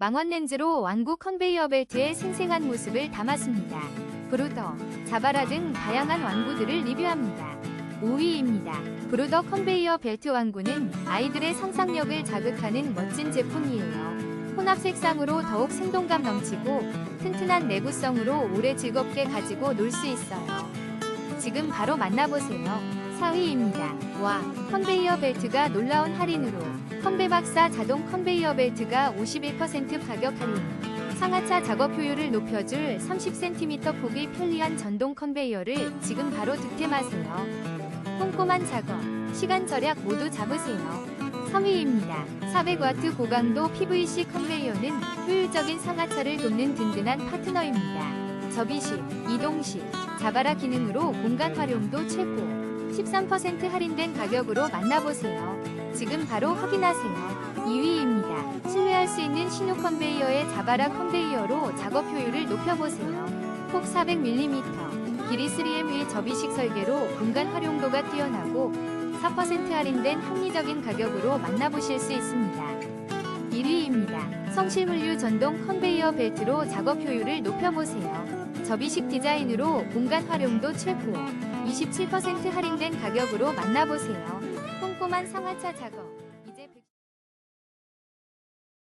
망원 렌즈로 완구 컨베이어 벨트의 생생한 모습을 담았습니다. 브루더, 자바라 등 다양한 완구들을 리뷰합니다. 5위입니다. 브루더 컨베이어 벨트 완구는 아이들의 상상력을 자극하는 멋진 제품이에요. 혼합 색상으로 더욱 생동감 넘치고 튼튼한 내구성으로 오래 즐겁게 가지고 놀 수 있어요. 지금 바로 만나보세요. 4위입니다. 와, 컨베이어 벨트가 놀라운 할인으로 컨베박사 자동 컨베이어 벨트가 51% 가격 할인. 상하차 작업 효율을 높여줄 30cm 폭의 편리한 전동 컨베이어를 지금 바로 득템하세요. 꼼꼼한 작업, 시간 절약 모두 잡으세요. 3위입니다. 400W 고강도 PVC 컨베이어는 효율적인 상하차를 돕는 든든한 파트너입니다. 접이식, 이동식, 자바라 기능으로 공간 활용도 최고. 13% 할인된 가격으로 만나보세요. 지금 바로 확인하세요. 2위입니다. 신뢰할 수 있는 신호 컨베이어의 자바라 컨베이어로 작업 효율을 높여보세요. 폭 400mm, 길이 3M의 접이식 설계로 공간 활용도가 뛰어나고 4% 할인된 합리적인 가격으로 만나보실 수 있습니다. 1위입니다. 성실물류 전동 컨베이어 벨트로 작업 효율을 높여보세요. 접이식 디자인으로 공간 활용도 최고. 27% 할인된 가격으로 만나보세요. 꼼꼼한 상하차 작업.